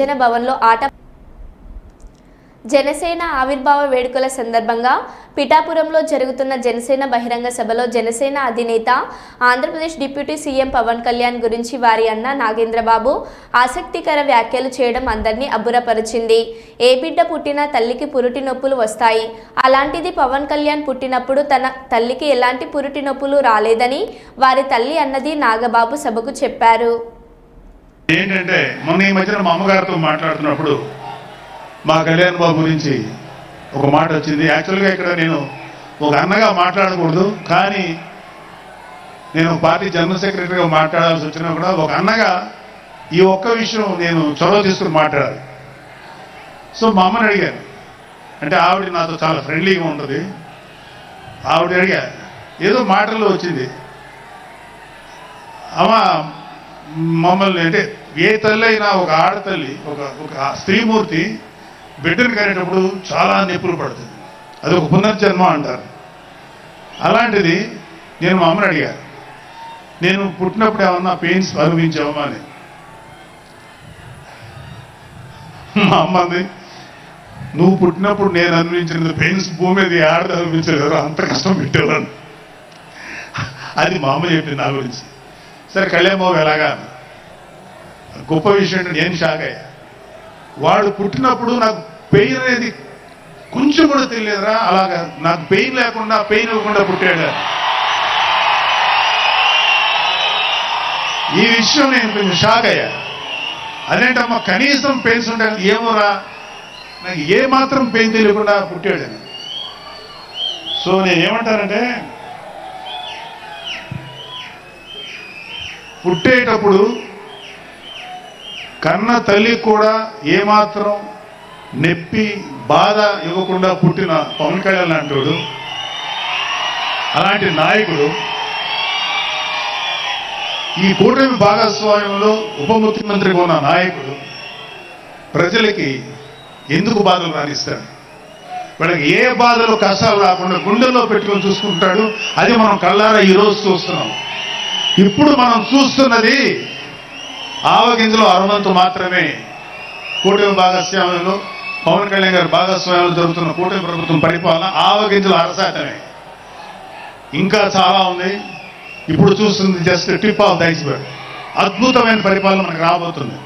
జన భవన్లో ఆట జనసేన ఆవిర్భావ వేడుకల సందర్భంగా పిఠాపురంలో జరుగుతున్న జనసేన బహిరంగ సభలో జనసేన అధినేత ఆంధ్రప్రదేశ్ డిప్యూటీ సీఎం పవన్ కళ్యాణ్ గురించి వారి అన్న నాగేంద్రబాబు ఆసక్తికర వ్యాఖ్యలు చేయడం అందరినీ అబ్బురపరిచింది. ఏ బిడ్డ పుట్టినా తల్లికి పురుటి నొప్పులు వస్తాయి. అలాంటిది పవన్ కళ్యాణ్ పుట్టినప్పుడు తన తల్లికి ఎలాంటి పురుటి నొప్పులు రాలేదని వారి తల్లి అన్నది నాగబాబు సభకు చెప్పారు. ఏంటంటే మొన్న ఈ మధ్యన మా అమ్మగారితో మాట్లాడుతున్నప్పుడు మా కళ్యాణ్ బాబు గురించి ఒక మాట వచ్చింది. యాక్చువల్గా ఇక్కడ నేను ఒక అన్నగా మాట్లాడకూడదు కానీ నేను పార్టీ జనరల్ సెక్రటరీగా మాట్లాడాల్సి వచ్చినా కూడా ఒక అన్నగా ఈ ఒక్క విషయం నేను చొరవ తీసుకుని మాట్లాడాలి. సో మా అమ్మని అడిగాను. అంటే ఆవిడ నాతో చాలా ఫ్రెండ్లీగా ఉంటుంది. ఆవిడ అడిగా ఏదో మాటల్లో వచ్చింది. అమ్మ మమ్మల్ని అంటే ఏ తల్లి అయినా ఒక ఆడతల్లి ఒక ఒక స్త్రీమూర్తి బిడ్డను కనేటప్పుడు చాలా నిప్పులు పడుతుంది. అది ఒక పునర్జన్మ అంటారు. అలాంటిది నేను మా అమ్మని అడిగాను నేను పుట్టినప్పుడు ఏమన్నా పెయిన్స్ అనుభవించావా అని. మా అమ్మ అంది నువ్వు పుట్టినప్పుడు నేను అనుభవించిన పెయిన్స్ భూమి మీద ఆడది అనుభవించలేదు అంత కష్టం పెట్టేవాడు అది మా అమ్మ చెప్పింది నా గురించి. సరే కళ్యాణ్ ఎలాగా గొప్ప విషయం నేను షాక్ అయ్యా. వాడు పుట్టినప్పుడు నాకు పెయిన్ అనేది కొంచెం కూడా తెలియదురా అలాగా. నాకు పెయిన్ లేకుండా పెయిన్ ఇవ్వకుండా పుట్టాడు. ఈ విషయం నేను కొంచెం షాక్ అయ్యా. అదేంటమ్మా కనీసం పెయిన్స్ ఉండాలి ఏమోరా నాకు ఏ మాత్రం పెయిన్ తెలియకుండా పుట్టాడని సో నేను ఏమంటానంటే పుట్టేటప్పుడు కన్న తల్లి కూడా ఏమాత్రం నెప్పి బాధ ఇవ్వకుండా పుట్టిన పవన్ కళ్యాణ్ లాంటివాడు అలాంటి నాయకుడు ఈ కూటమి భాగస్వామ్యంలో ఉప ముఖ్యమంత్రిగా ఉన్న నాయకుడు ప్రజలకి ఎందుకు బాధలు రాణిస్తాడు వాళ్ళకి ఏ బాధలు కష్టాలు రాకుండా గుండెల్లో పెట్టుకొని చూసుకుంటాడు? అది మనం కళ్ళారా ఈరోజు చూస్తున్నాం. ఇప్పుడు మనం చూస్తున్నది ఆవగింజలో అరవంతు మాత్రమే. కూటమి భాగస్వామ్యంలో పవన్ కళ్యాణ్ గారి భాగస్వామ్యంలో జరుగుతున్న కూటమి ప్రభుత్వం పరిపాలన ఆవగింజలు అరశాతమే. ఇంకా చాలా ఉంది. ఇప్పుడు చూస్తుంది just tip of the iceberg అద్భుతమైన పరిపాలన మనకు రాబోతుంది.